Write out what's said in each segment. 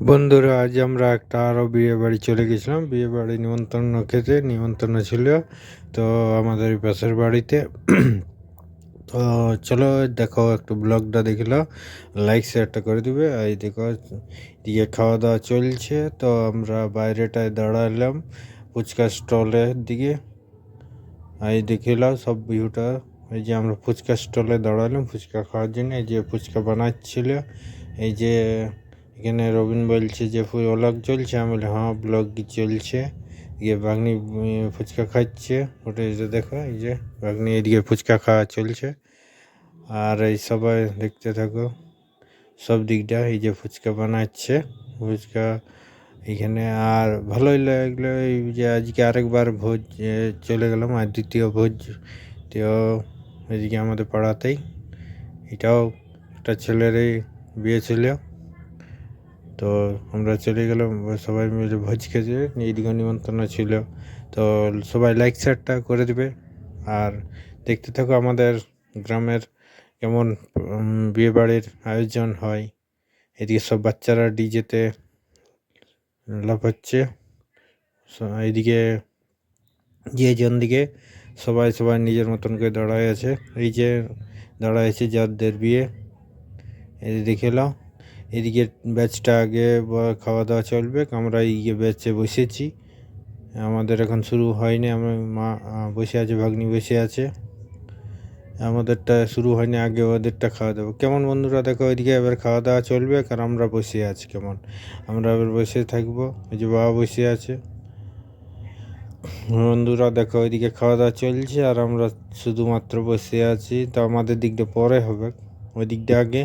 বন্ধুরা, আজ আমরা একটা আরও বিয়ে বাড়ি চলে গেছিলাম। বিয়ে বাড়ি নিমন্ত্রণ খেতে নিমন্ত্রণ ছিল তো আমাদের পাশের বাড়িতে। তো চলো দেখো, একটু ব্লগটা দেখিল লাইক শেয়ারটা করে দিবে। এই দেখো দিকে খাওয়া দাওয়া চলছে। তো আমরা বাইরেটায় দাঁড়ালাম ফুচকা স্টলের দিকে। এই দেখিলাম সব ভিউটা। এই যে আমরা ফুচকা স্টলে দাঁড়ালাম ফুচকা খাওয়ার জন্য। এই যে ফুচকা বানাচ্ছিল। এই যে এখানে রবিন বলছে যে ব্লগ চলছে? আমি বলি হ্যাঁ ব্লগ চলছে? ইয়ে বাগনি ফুচকা খাচ্ছে। ওটা যে দেখো, এই যে বাগনি এদিকে ফুচকা খাওয়া চলছে। আর এই সবাই দেখতে থাকো, সব দিকটা এই যে ফুচকা বানাচ্ছে। ফুচকা এখানে আর ভালোই লাগল, এই যে আজকে আরেকবার ভোজ চলে গেলাম, আর দ্বিতীয় ভোজ। তো এদিকে আমাদের পাড়াতেই, এটাও একটা ছেলেরই বিয়ে ছিল। তো আমরা চলে গেলাম, সবাই মিলে ভোজ খেতে এইদিকে নিমন্ত্রণ ছিল। তো সবাই লাইক শেয়ারটা করে দেবে। আর দেখতে থাকো আমাদের গ্রামের কেমন বিয়েবাড়ির আয়োজন হয়। এদিকে সব বাচ্চারা ডিজেতে লাভ হচ্ছে। এইদিকে যে জন দিকে সবাই সবাই নিজের মতন করে দাঁড়ায় আছে। এই যে দাঁড়ায় আছে যাদের বিয়ে, এই দেখে নাও। এদিকে ব্যাচটা আগে খাওয়া দাওয়া চলবে, আমরা এই ব্যাচে বসেছি। আমাদের এখন শুরু হয়নি, আমার মা বসে আছে, ভাগ্নি বসে আছে। আমাদেরটা শুরু হয়নি, আগে ওদেরটা খাওয়া দাওয়া। কেমন বন্ধুরা, দেখো ওইদিকে এবার খাওয়া দাওয়া চলবে, কারণ আমরা বসে আছি কেমন। আমরা এবার বসে থাকব ওই যে বাবা বসে আছে। বন্ধুরা, দেখো ওইদিকে খাওয়া দাওয়া চলছে, আর আমরা শুধুমাত্র বসে আছি। তো আমাদের দিকটা পরে হবে ওই দিকটা আগে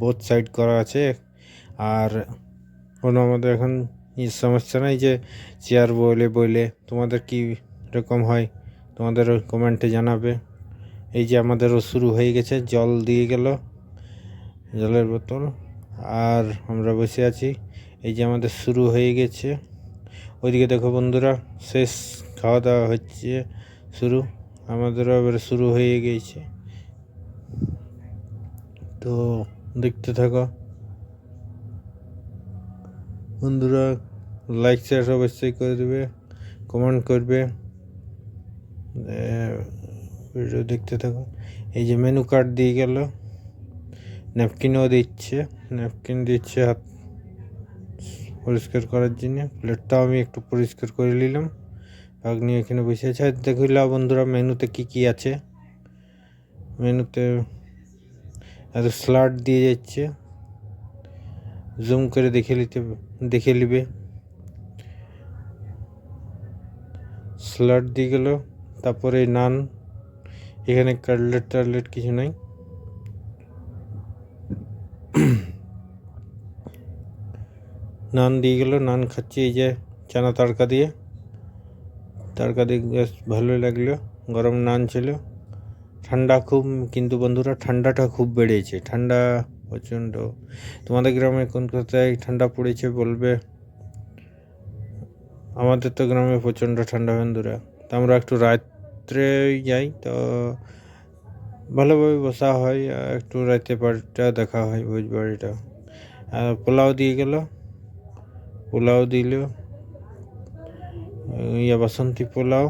বোথ সাইড করা আছে আর কোনো আমাদের এখন সমস্যা নাই যে চেয়ার বলে বলে তোমাদের কি রকম হয়? তোমাদের কমেন্টে জানাবে। এই যে আমাদেরও শুরু হয়ে গেছে, জল দিয়ে গেল, জলের বোতল। আর আমরা বসে আছি, এই যে আমাদের শুরু হয়ে গেছে। ওইদিকে দেখো বন্ধুরা, শেষ খাওয়া দাওয়া হচ্ছে, শুরু। আমাদেরও এবার শুরু হয়ে গেছে। তো দেখতে থাকো। বন্ধুরা লাইক শেয়ার অবশ্যই করে দেবে কমেন্ট করবে। ভিডিও দেখতে থাকো। এই যে মেনু কার্ড দিয়ে গেল। ন্যাপকিনও দিচ্ছে। ন্যাপকিন দিচ্ছে হাত পরিষ্কার করার জন্য। প্লেটটাও আমি একটু পরিষ্কার করে নিলাম। ভাগ্নি এখানে বসে আছে। আর বন্ধুরা মেনুতে কি কি আছে? মেনুতে এত স্লাড দিয়ে যাচ্ছে। জুম করে দেখে নিতে, দেখে নিবে। স্লাড দিয়ে গেল, তারপরে নান এখানে কাটলেট টাটলেট কিছু নাই। নান দিয়ে গেল নান খাচ্ছি এই যে চানা তড়কা দিয়ে। তড়কা দিয়ে বেশ ভালোই লাগল, গরম নান ছিল। ঠান্ডা খুব, কিন্তু বন্ধুরা ঠান্ডাটা খুব বেড়েছে। ঠান্ডা প্রচণ্ড। তোমাদের গ্রামে কোন কোথায় ঠান্ডা পড়েছে বলবে? আমাদের তো গ্রামে প্রচণ্ড ঠান্ডা বন্ধুরা। তো আমরা একটু রাত্রে যাই, তো ভালোভাবে বসা হয় একটু রাতে বাড়িটা দেখা হয় ভোজ বাড়িটা আর পোলাও দিয়ে গেল। পোলাও দিল। ইয়া বাসন্তী পোলাও।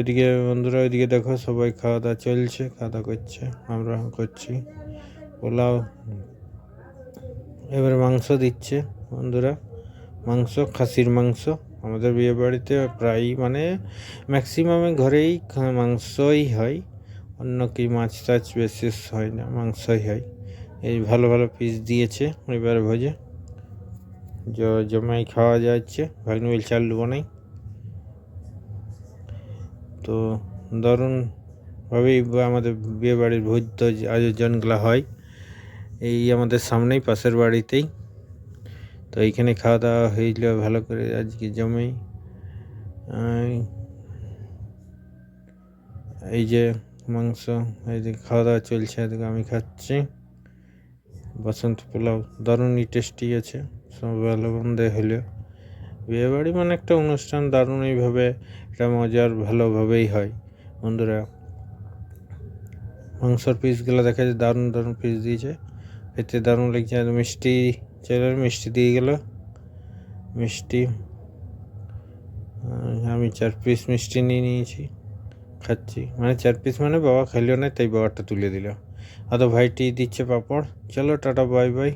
এদিকে বন্ধুরা, এদিকে দেখো সবাই খাওয়া দাওয়া চলছে, খাওয়া দাওয়া করছে, আমরা করছি। পোলাও। এবার মাংস দিচ্ছে বন্ধুরা। মাংস, খাসির মাংস। আমাদের বিয়ে বাড়িতে প্রায় মানে ম্যাক্সিমামে ঘরেই মাংসই হয়। অন্য কি মাছ টাছ বেশি হয় না, মাংসই হয়। এই ভালো ভালো পিস দিয়েছে এবার ভোজে। জমাই খাওয়া যাচ্ছে। ভাগ্নি বলছে আলু বানাই তো দারুণভাবেই আমাদের বিয়ে বাড়ির ভোজ আয়োজনগুলো হয়। এই আমাদের সামনেই, পাশের বাড়িতেই। তো এইখানে খাওয়া দাওয়া হইল, ভালো করে আজকে আই- এই যে মাংস, এই যে খাওয়া দাওয়া চলছে, এদিকে আমি খাচ্ছি। বসন্ত পোলাও, দারুণই টেস্টি আছে, সব ভালো বন্ধে হইল। বিয়ে বাড়ি মানে একটা অনুষ্ঠান দারুণ এইভাবে একটা মজার, ভালোভাবেই হয়। বন্ধুরা, মাংসর পিসগুলো দেখা যায়, দারুণ দারুণ পিস দিয়েছে। এতে দারুণ লাগছে। আর মিষ্টি ছেলের মিষ্টি দিয়ে গেল। মিষ্টি। আমি চার পিস মিষ্টি নিয়ে নিয়েছি। খাচ্ছি। মানে চার পিস মানে বাবা খাইলো না, তাই বাবারটা তুলে দিল। আর ভাইটি দিচ্ছে পাপড়। চলো, টাটা বাই বাই